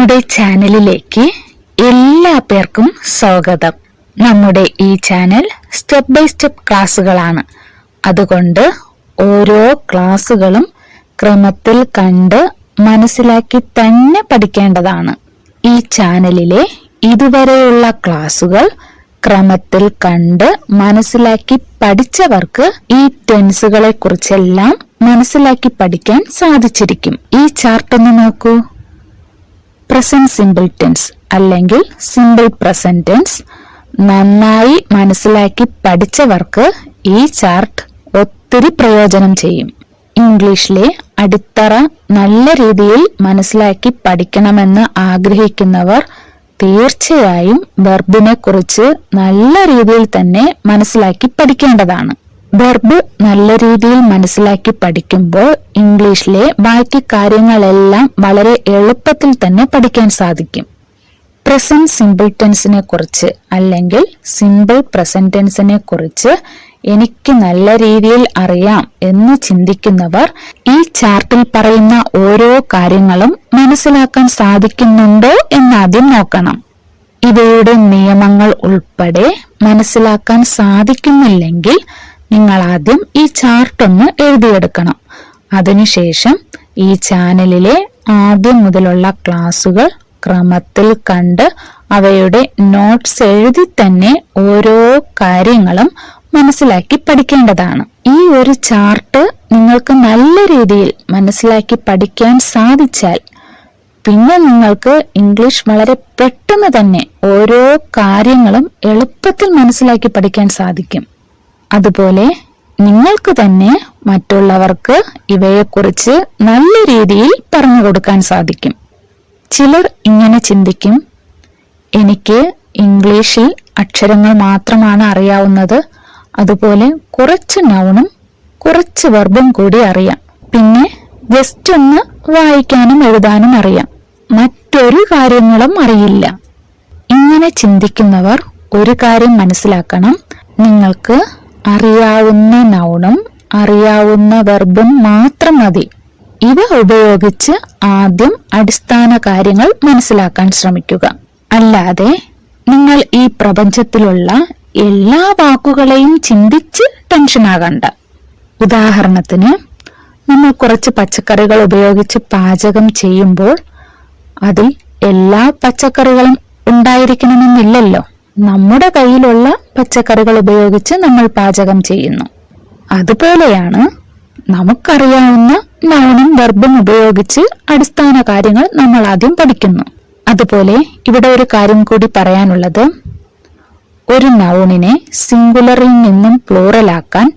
നമ്മുടെ ചാനലിലേക്ക് എല്ലാ പേർക്കും സ്വാഗതം. നമ്മുടെ ഈ ചാനൽ സ്റ്റെപ്പ് ബൈ സ്റ്റെപ്പ് ക്ലാസ്സുകളാണ്. അതുകൊണ്ട് ഓരോ ക്ലാസ്സുകളും ക്രമത്തിൽ കണ്ട് മനസ്സിലാക്കി തന്നെ പഠിക്കേണ്ടതാണ്. ഈ ചാനലിലെ ഇതുവരെയുള്ള ക്ലാസ്സുകൾ ക്രമത്തിൽ കണ്ട് മനസ്സിലാക്കി പഠിച്ചവർക്ക് ഈ ടെൻസുകളെ കുറിച്ചെല്ലാം മനസ്സിലാക്കി പഠിക്കാൻ സാധിച്ചിരിക്കും. ഈ ചാർട്ട് ഒന്ന് നോക്കൂ. പ്രസന്റ് സിമ്പിൾ ടെൻസ് അല്ലെങ്കിൽ സിമ്പിൾ പ്രസന്റ് ടെൻസ് നന്നായി മനസ്സിലാക്കി പഠിച്ചവർക്ക് ഈ ചാർട്ട് ഒത്തിരി പ്രയോജനം ചെയ്യും. ഇംഗ്ലീഷിലെ അടിത്തറ നല്ല രീതിയിൽ മനസ്സിലാക്കി പഠിക്കണമെന്ന് ആഗ്രഹിക്കുന്നവർ തീർച്ചയായും വെർബിനെ കുറിച്ച് നല്ല രീതിയിൽ തന്നെ മനസ്സിലാക്കി പഠിക്കേണ്ടതാണ്. വെർബ് നല്ല രീതിയിൽ മനസ്സിലാക്കി പഠിക്കുമ്പോൾ ഇംഗ്ലീഷിലെ ബാക്കി കാര്യങ്ങളെല്ലാം വളരെ എളുപ്പത്തിൽ തന്നെ പഠിക്കാൻ സാധിക്കും. പ്രസന്റ് സിമ്പിൾ ടെൻസിനെ കുറിച്ച് അല്ലെങ്കിൽ സിമ്പിൾ പ്രസന്റ് ടെൻസിനെ കുറിച്ച് എനിക്ക് നല്ല രീതിയിൽ അറിയാം എന്ന് ചിന്തിക്കുന്നവർ ഈ ചാർട്ടിൽ പറയുന്ന ഓരോ കാര്യങ്ങളും മനസ്സിലാക്കാൻ സാധിക്കുന്നുണ്ടോ എന്നാദ്യം നോക്കണം. ഇവയുടെ നിയമങ്ങൾ ഉൾപ്പെടെ മനസ്സിലാക്കാൻ സാധിക്കുന്നില്ലെങ്കിൽ നിങ്ങൾ ആദ്യം ഈ ചാർട്ട് ഒന്ന് എഴുതിയെടുക്കണം. അതിനുശേഷം ഈ ചാനലിലെ ആദ്യം മുതലുള്ള ക്ലാസുകൾ ക്രമത്തിൽ കണ്ട് അവയുടെ നോട്ട്സ് എഴുതി തന്നെ ഓരോ കാര്യങ്ങളും മനസ്സിലാക്കി പഠിക്കേണ്ടതാണ്. ഈ ഒരു ചാർട്ട് നിങ്ങൾക്ക് നല്ല രീതിയിൽ മനസ്സിലാക്കി പഠിക്കാൻ സാധിച്ചാൽ പിന്നെ നിങ്ങൾക്ക് ഇംഗ്ലീഷ് വളരെ പെട്ടെന്ന് തന്നെ ഓരോ കാര്യങ്ങളും എളുപ്പത്തിൽ മനസ്സിലാക്കി പഠിക്കാൻ സാധിക്കും. അതുപോലെ നിങ്ങൾക്ക് തന്നെ മറ്റുള്ളവർക്ക് ഇവയെക്കുറിച്ച് നല്ല രീതിയിൽ പറഞ്ഞു കൊടുക്കാൻ സാധിക്കും. ചിലർ ഇങ്ങനെ ചിന്തിക്കും എനിക്ക് ഇംഗ്ലീഷിൽ അക്ഷരങ്ങൾ മാത്രമാണ് അറിയാവുന്നത് അതുപോലെ കുറച്ച് നൗണും കുറച്ച് വെർബും കൂടി അറിയാം. പിന്നെ ജസ്റ്റ് ഒന്ന് വായിക്കാനും എഴുതാനും അറിയാം. മറ്റൊരു കാര്യങ്ങളും അറിയില്ല. ഇങ്ങനെ ചിന്തിക്കുന്നവർ ഒരു കാര്യം മനസ്സിലാക്കണം. നിങ്ങൾക്ക് അറിയാവുന്ന നൗണും അറിയാവുന്ന വെർബും മാത്രം മതി. ഇവ ഉപയോഗിച്ച് ആദ്യം അടിസ്ഥാന കാര്യങ്ങൾ മനസ്സിലാക്കാൻ ശ്രമിക്കുക. അല്ലാതെ നിങ്ങൾ ഈ പ്രപഞ്ചത്തിലുള്ള എല്ലാ വാക്കുകളെയും ചിന്തിച്ച് ടെൻഷനാകണ്ട ഉദാഹരണത്തിന് നമ്മൾ കുറച്ച് പച്ചക്കറികൾ ഉപയോഗിച്ച് പാചകം ചെയ്യുമ്പോൾ അതിൽ എല്ലാ പച്ചക്കറികളും ഉണ്ടായിരിക്കണമെന്നില്ലല്ലോ. നമ്മുടെ കയ്യിലുള്ള പച്ചക്കറികൾ ഉപയോഗിച്ച് നമ്മൾ പാചകം ചെയ്യുന്നു. അതുപോലെയാണ് നമുക്കറിയാവുന്ന നൗണും വെർബും ഉപയോഗിച്ച് അടിസ്ഥാന കാര്യങ്ങൾ നമ്മൾ ആദ്യം പഠിക്കുന്നു. അതുപോലെ ഇവിടെ ഒരു കാര്യം കൂടി പറയാനുള്ളത്. ഒരു നൗണിനെ സിംഗുലറിൽ നിന്നും പ്ലൂറലാക്കാൻ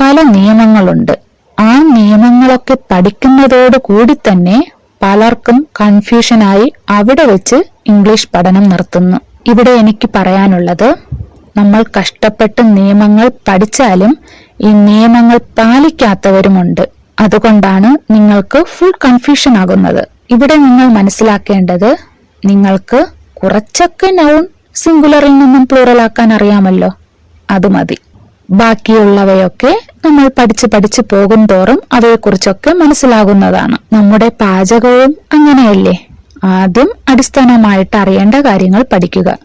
പല നിയമങ്ങളുണ്ട്. ആ നിയമങ്ങളൊക്കെ പഠിക്കുന്നതോടുകൂടി തന്നെ പലർക്കും കൺഫ്യൂഷനായി അവിടെ വെച്ച് ഇംഗ്ലീഷ് പഠനം നിർത്തുന്നു. ഇവിടെ എനിക്ക് പറയാനുള്ളത് നമ്മൾ കഷ്ടപ്പെട്ട് നിയമങ്ങൾ പഠിച്ചാലും ഈ നിയമങ്ങൾ പാലിക്കാത്തവരുമുണ്ട്. അതുകൊണ്ടാണ് നിങ്ങൾക്ക് ഫുൾ കൺഫ്യൂഷൻ ആകുന്നത്. ഇവിടെ നിങ്ങൾ മനസ്സിലാക്കേണ്ടത് നിങ്ങൾക്ക് കുറച്ചൊക്കെ നൗൺ സിംഗുലറിൽ നിന്നും പ്ലൂറൽ ആക്കാൻ അറിയാമല്ലോ. അത് മതി. ബാക്കിയുള്ളവയൊക്കെ നമ്മൾ പഠിച്ച് പഠിച്ച് പോകും തോറും അവയെക്കുറിച്ചൊക്കെ മനസ്സിലാകുന്നതാണ്. നമ്മുടെ പാചകവും അങ്ങനെയല്ലേ? ആദ്യം അടിസ്ഥാനമായിട്ട് അറിയേണ്ട കാര്യങ്ങൾ പഠിക്കുക.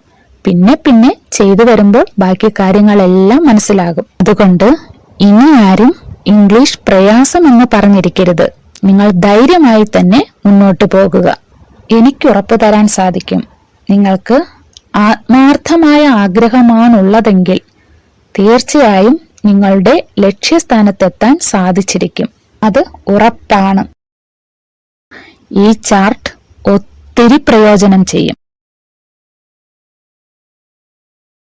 പിന്നെ പിന്നെ ചെയ്തു വരുമ്പോൾ ബാക്കി കാര്യങ്ങളെല്ലാം മനസ്സിലാകും. അതുകൊണ്ട് ഇനി ആരും ഇംഗ്ലീഷ് പ്രയാസം എന്ന് പറഞ്ഞിരിക്കരുത്. നിങ്ങൾ ധൈര്യമായി തന്നെ മുന്നോട്ട് പോകുക. എനിക്ക് ഉറപ്പു തരാൻ സാധിക്കും. നിങ്ങൾക്ക് ആത്മാർത്ഥമായ ആഗ്രഹമാണുള്ളതെങ്കിൽ തീർച്ചയായും നിങ്ങളുടെ ലക്ഷ്യസ്ഥാനത്തെത്താൻ സാധിച്ചിരിക്കും. അത് ഉറപ്പാണ്. ഈ ചാർട്ട് ഒത്തിരി പ്രയോജനം ചെയ്യും.